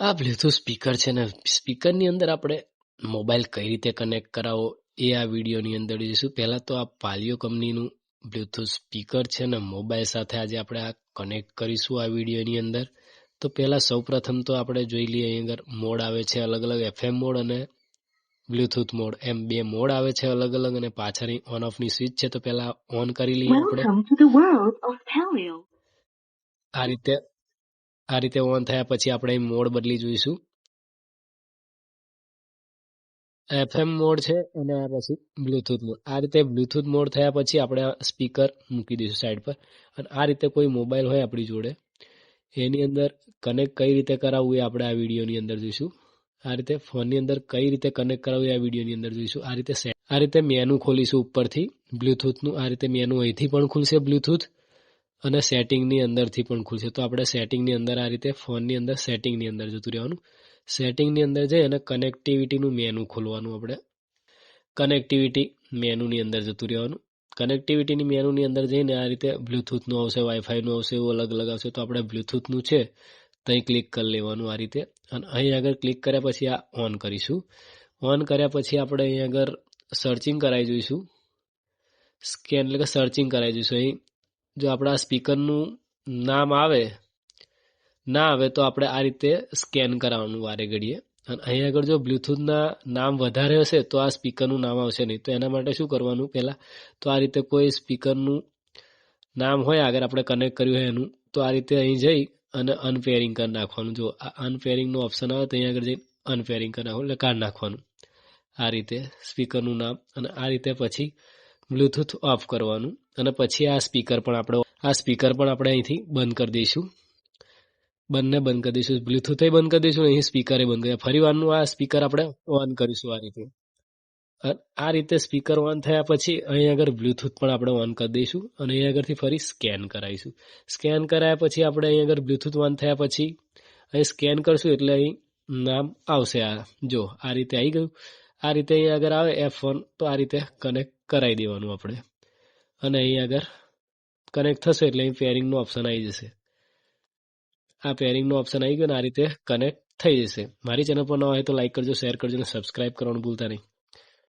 આ Bluetooth speaker છે ને સ્પીકરની અંદર આપણે મોબાઈલ કઈ રીતે કનેક્ટ કરાવો એ આ વિડીયોની અંદર જોઈશું. પહેલાં તો આ પાલિયો કંપનીનું બ્લૂટૂથ સ્પીકર છે ને મોબાઈલ સાથે આજે આપણે આ કનેક્ટ કરીશું આ વિડીયોની અંદર. તો પહેલાં સૌપ્રથમ તો આપણે જોઈ લઈએ અહીં આગળ મોડ આવે છે અલગ અલગ એફએમ મોડ અને બ્લૂટૂથ મોડ. એમ બે મોડ આવે છે અલગ અલગ અને પાછળની ઓન ઓફની સ્વિચ છે તો પહેલાં ઓન કરી લઈએ આપણે. આ રીતે આ રીતે ઓન થયા પછી આપણે મોડ બદલી જોઈશું. એફએમ મોડ છે અને આ પછી બ્લૂટૂથ મોડ આ રીતે બ્લૂટૂથ મોડ થયા પછી આપણે સ્પીકર મૂકી દઈશું સાઈડ પર. અને આ રીતે કોઈ મોબાઈલ હોય આપણી જોડે. એની અંદર કનેક્ટ કઈ રીતે કરાવવું એ આપણે આ વિડીયોની અંદર જોઈશું. આ રીતે ફોનની અંદર કઈ રીતે કનેક્ટ કરાવવું એ આ વિડીયોની અંદર જોઈશું. આ રીતે આ રીતે મેનુ ખોલીશું ઉપરથી બ્લૂટૂથનું આ રીતે મેનુ અહીંથી પણ ખુલશે બ્લૂટૂથ અને સેટિંગની અંદરથી પણ ખુલશે. તો આપણે સેટિંગની અંદર આ રીતે ફોનની અંદર સેટિંગની અંદર જતું રહેવાનું. સેટિંગની અંદર જઈ અને કનેક્ટિવિટીનું મેનુ ખોલવાનું આપણે. કનેક્ટિવિટી મેનુની અંદર જતું રહેવાનું. કનેક્ટિવિટીની મેનુની અંદર જઈને આ રીતે બ્લૂટૂથનું આવશે વાઈફાઈનું આવશે, એવું અલગ અલગ આવશે, તો આપણે બ્લૂટૂથનું છે ત્યાં ક્લિક કરી લેવાનું આ રીતે. અને અહીં આગળ ક્લિક કર્યા પછી આ ઓન કરીશું. ઓન કર્યા પછી આપણે અહીં આગળ સર્ચિંગ કરાવી જોઈશું. સ્કેન એટલે કે સર્ચિંગ કરાવી જોઈશું. અહીં જો આપણા સ્પીકરનું નામ આવે, ના આવે તો આપણે આ રીતે સ્કેન કરાવવાનું વારે ઘડીએ. અને અહીં આગળ જો બ્લૂટૂથના નામ વધારે હશે તો આ સ્પીકરનું નામ આવશે નહીં. તો એના માટે શું કરવાનું પહેલાં? તો આ રીતે કોઈ સ્પીકરનું નામ હોય, આગળ આપણે કનેક્ટ કર્યું હોય એનું, તો આ રીતે અહીં જઈ અને અનપેરિંગ કરી નાખવાનું. જો આ અનપેરિંગનું ઓપ્શન આવે તો અહીં આગળ જઈને અનપેરિંગ કરી નાખવાનું, એટલે કાઢી નાખવાનું. આ રીતે સ્પીકરનું નામ અને આ રીતે પછી બ્લૂટૂથ ઓફ કરવાનું અને પછી આ સ્પીકર પણ આપણે, આ સ્પીકર પણ આપણે અહીંથી બંધ કરી દઈશું. બંને બંધ કરી દઈશું. બ્લૂટૂથે બંધ કરી દઈશું, અહીં સ્પીકરે બંધ કરી ફરી વારનું આ સ્પીકર આપણે ઓન કરીશું આ રીતે. આ રીતે સ્પીકર ઓન થયા પછી અહીં આગળ બ્લૂટૂથ પણ આપણે ઓન કરી દઈશું અને અહીં આગળથી ફરી સ્કેન કરાવીશું. સ્કેન કરાયા પછી આપણે અહીં આગળ બ્લૂટૂથ ઓન થયા પછી અહીં સ્કેન કરશું એટલે અહીં નામ આવશે આ. જો આ રીતે આવી ગયું. આ રીતે અહીં આગળ આવે એફ ફોન તો આ રીતે કનેક્ટ કરાવી દેવાનું આપણે. અને અહીં આગળ કનેક્ટ થશે એટલે અહીં પેરિંગનો ઓપ્શન આવી જશે. આ પેરિંગનો ઓપ્શન આવી ગયો ને આ રીતે કનેક્ટ થઈ જશે. મારી ચેનલ પર ન હોય તો લાઇક કરજો શેર કરજો અને સબસ્ક્રાઇબ કરવાનું ભૂલતા નહીં.